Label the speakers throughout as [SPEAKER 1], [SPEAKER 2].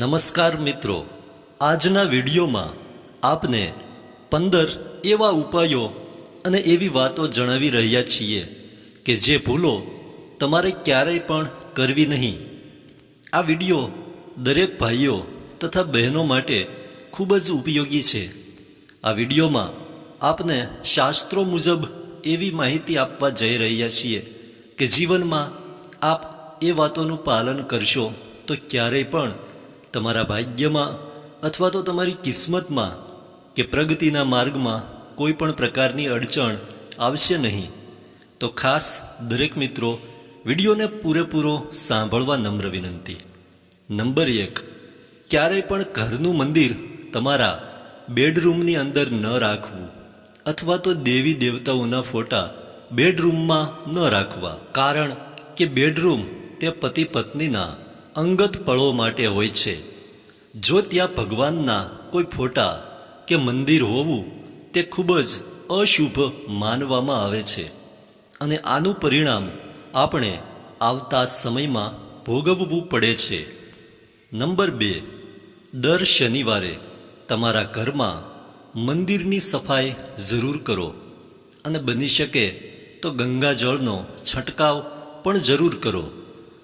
[SPEAKER 1] નમસ્કાર મિત્રો. આજના વિડીયોમાં આપને પંદર એવા ઉપાયો અને એવી વાતો જણાવી રહ્યા છીએ કે જે ભૂલો તમારે ક્યારેય પણ કરવી નહીં. આ વીડિયો દરેક ભાઈઓ તથા બહેનો માટે ખૂબ જ ઉપયોગી છે. આ વિડીયોમાં આપને શાસ્ત્રો મુજબ એવી માહિતી આપવા જઈ રહ્યા છીએ કે જીવનમાં આપ એ વાતોનું પાલન કરશો તો ક્યારેય પણ તમારા ભાગ્યમાં અથવા તો તમારી કિસ્મતમાં કે પ્રગતિના માર્ગમાં કોઈ પણ પ્રકારની અડચણ આવશે નહીં, તો ખાસ દરેક મિત્રો વિડીયોને પૂરેપૂરો સાંભળવા નમ્ર વિનંતી. નંબર એક, ક્યારેય પણ ઘરનું મંદિર તમારા બેડરૂમની અંદર ન રાખવું અથવા તો દેવી દેવતાઓના ફોટા બેડરૂમમાં ન રાખવા. કારણ કે બેડરૂમ તે પતિ પત્નીના અંગત પળો માટે હોય છે. જો ત્યાં ભગવાનના કોઈ ફોટા કે મંદિર હોવું, તે ખૂબ જ અશુભ માનવામાં આવે છે. અને આનું પરિણામ આપણે આવતા સમયમાં ભોગવવું પડે છે. નંબર બે. દર શનિવારે તમારા ઘરમાં મંદિરની સફાઈ જરૂર કરો. અને બની શકે તો ગંગાજળનો છંટકાવ પણ જરૂર કરો.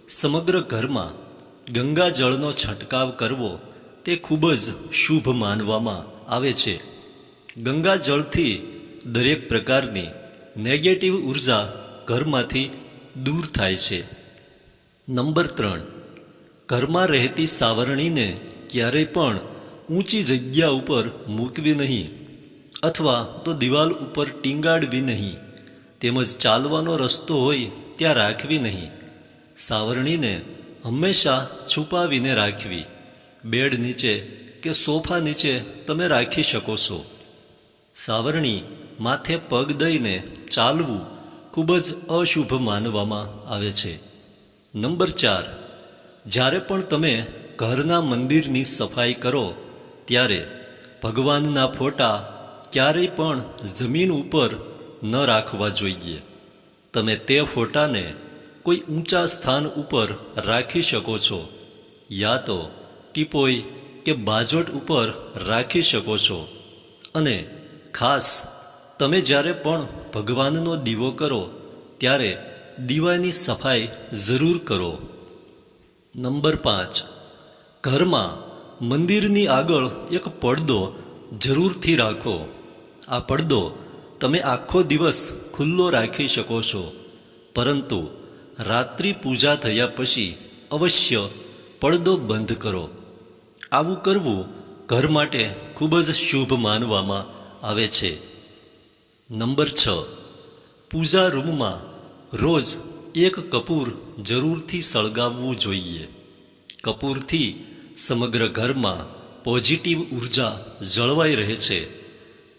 [SPEAKER 1] સમગ્ર ઘરમાં ગંગાજળનો છંટકાવ કરવો તે ખૂબ જ શુભ માનવામાં આવે છે. ગંગાજળથી દરેક પ્રકારની નેગેટિવ ઊર્જા ઘરમાંથી દૂર થાય છે. નંબર ત્રણ, ઘરમાં રહેતી સાવરણીને ક્યારેય પણ ઊંચી જગ્યા ઉપર મૂકવી નહીં અથવા તો દિવાલ ઉપર ટીંગાડવી નહીં તેમજ ચાલવાનો રસ્તો હોય ત્યાં રાખવી નહીં. સાવરણીને હંમેશા છુપાવીને રાખવી. બેડ નીચે કે સોફા નીચે તમે રાખી શકો છો. સાવરણી માથે પગ દઈને ચાલવું ખૂબ જ અશુભ માનવામાં આવે છે. નંબર ચાર. જ્યારે પણ તમે ઘરના મંદિરની સફાઈ કરો, ત્યારે ભગવાનના ફોટા ક્યારેય પણ જમીન ઉપર ન રાખવા જોઈએ. તમે તે ફોટાને કોઈ ઊંચા સ્થાન ઉપર રાખી શકો છો, યા તો ટીપોઈ કે બાજોટ ઉપર રાખી શકો છો. અને ખાસ, તમે જ્યારે પણ ભગવાનનો દીવો કરો, ત્યારે દીવાની સફાઈ જરૂર કરો. નંબર પાંચ, ઘરમાં મંદિરની આગળ એક પડદો જરૂરથી રાખો. આ પડદો તમે આખો દિવસ ખુલ્લો રાખી શકો છો, પરંતુ રાત્રિ પૂજા થયા પછી અવશ્ય પડદો બંધ કરો. આવું કરવું ઘર માટે ખૂબ જ શુભ માનવામાં આવે છે. નંબર છ. પૂજા રૂમમાં રોજ એક કપૂર જરૂરથી સળગાવવું જોઈએ. કપૂરથી સમગ્ર ઘરમાં પોઝિટિવ ઊર્જા જળવાઈ રહે છે.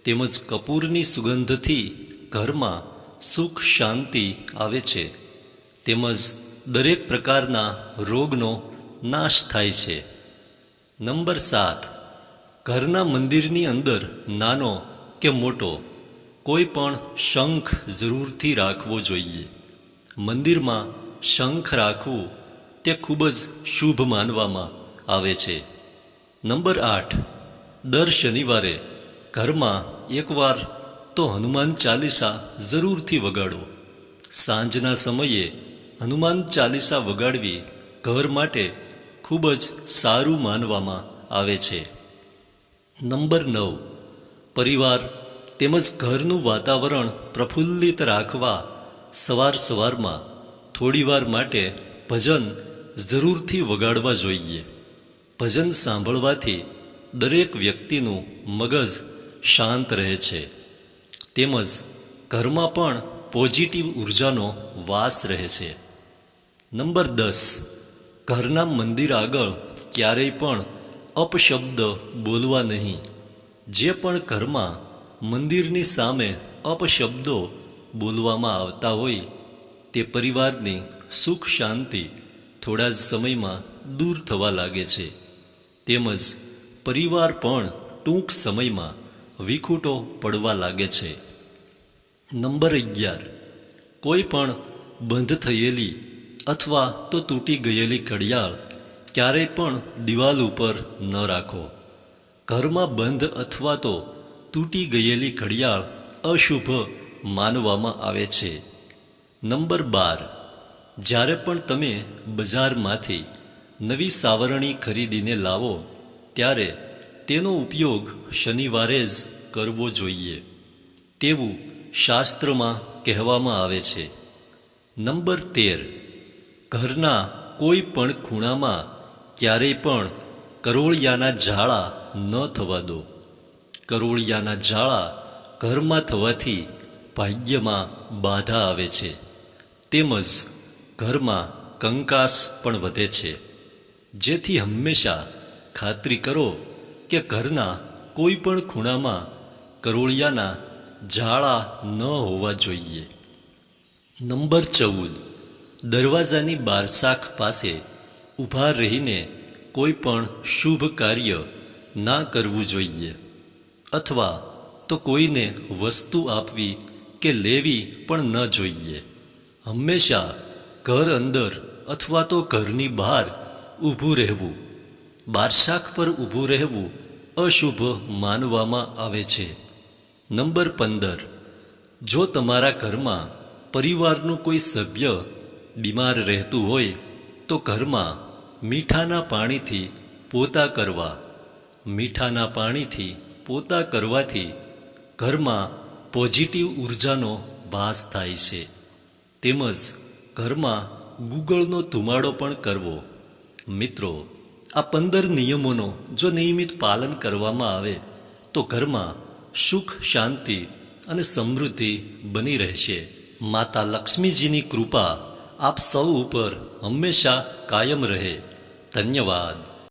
[SPEAKER 1] તેમજ કપૂરની સુગંધથી ઘરમાં સુખ શાંતિ આવે છે. તેમજ દરેક પ્રકારના રોગનો નાશ થાય છે. નંબર સાત. ઘરના મંદિરની અંદર નાનો કે મોટો કોઈ પણ શંખ જરૂરથી રાખવો જોઈએ. મંદિરમાં શંખ રાખવું તે ખૂબ જ શુભ માનવામાં આવે છે. નંબર આઠ. દર શનિવારે ઘરમાં એકવાર તો હનુમાન ચાલીસા જરૂરથી વગાડો. સાંજના સમયે હનુમાન ચાલીસા વગાડવી ઘર માટે ખૂબ જ સારું માનવામાં આવે છે. નંબર નવ. પરિવાર તેમજ ઘરનું વાતાવરણ પ્રફુલ્લિત રાખવા સવાર સવારમાં થોડીવાર માટે ભજન જરૂરથી વગાડવા જોઈએ. ભજન સાંભળવાથી દરેક વ્યક્તિનું મગજ શાંત રહે છે. તેમજ ઘરમાં પણ પોઝિટિવ ઉર્જાનો વાસ રહે છે. નંબર દસ. ઘરના મંદિર આગળ ક્યારેય પણ અપશબ્દ બોલવા નહીં. જે પણ ઘરમાં મંદિરની સામે અપશબ્દો બોલવામાં આવતા હોય, તે પરિવારની સુખ શાંતિ થોડા જ સમયમાં દૂર થવા લાગે છે. તેમજ પરિવાર પણ ટૂંક સમયમાં વિખૂટો પડવા લાગે છે. નંબર અગિયાર. કોઈ પણ બંધ થયેલી અથવા તો તૂટી ગયેલી ઘડિયાળ ક્યારેય પણ દિવાલ ઉપર ન રાખો. ઘરમાં બંધ અથવા તો તૂટી ગયેલી ઘડિયાળ અશુભ માનવામાં આવે છે. નંબર બાર. જ્યારે પણ તમે બજારમાંથી નવી સાવરણી ખરીદીને લાવો, ત્યારે તેનો ઉપયોગ શનિવારે જ કરવો જોઈએ. તેવું શાસ્ત્રમાં કહેવામાં આવે છે. નંબર તેર. ઘરના કોઈ પણ ખૂણામાં ક્યારેય પણ કરોળિયાના ઝાડા ન થવા દો. કરોળિયાના ઝાડા ઘરમાં થવાથી ભાગ્યમાં બાધા આવે છે. તેમજ ઘરમાં કંકાસ પણ વધે છે. જેથી હંમેશા ખાતરી કરો કે ઘરના કોઈ પણ ખૂણામાં કરોળિયાના ઝાડા ન હોવા જોઈએ. નંબર ચૌદ. દરવાજાની બારશાખ પાસે ઊભા રહીને કોઈ પણ શુભ કાર્ય ના કરવું જોઈએ અથવા તો કોઈને વસ્તુ આપવી કે લેવી પણ ન જોઈએ. હંમેશા ઘર અંદર અથવા તો ઘરની બહાર ઊભું રહેવું. બારશાખ પર ઊભું રહેવું અશુભ માનવામાં આવે છે. નંબર પંદર. જો તમારા ઘરમાં પરિવારનું કોઈ સભ્ય બીમાર રહેતું હોય તો ઘરમાં મીઠાના પાણીથી પોતા કરવા, મીઠાના પાણીથી પોતા કરવાથી ઘરમાં પોઝિટિવ ઉર્જાનો વાસ થાય છે. તેમજ ઘરમાં ગુગળનો ધુમાડો પણ કરવો. મિત્રો, આ પંદર નિયમોનો જો નિયમિત પાલન કરવામાં આવે, તો ઘરમાં સુખ, શાંતિ અને સમૃદ્ધિ બની રહેશે. માતા લક્ષ્મીજીની કૃપા આપ સૌ ઉપર હંમેશા કાયમ રહે. ધન્યવાદ.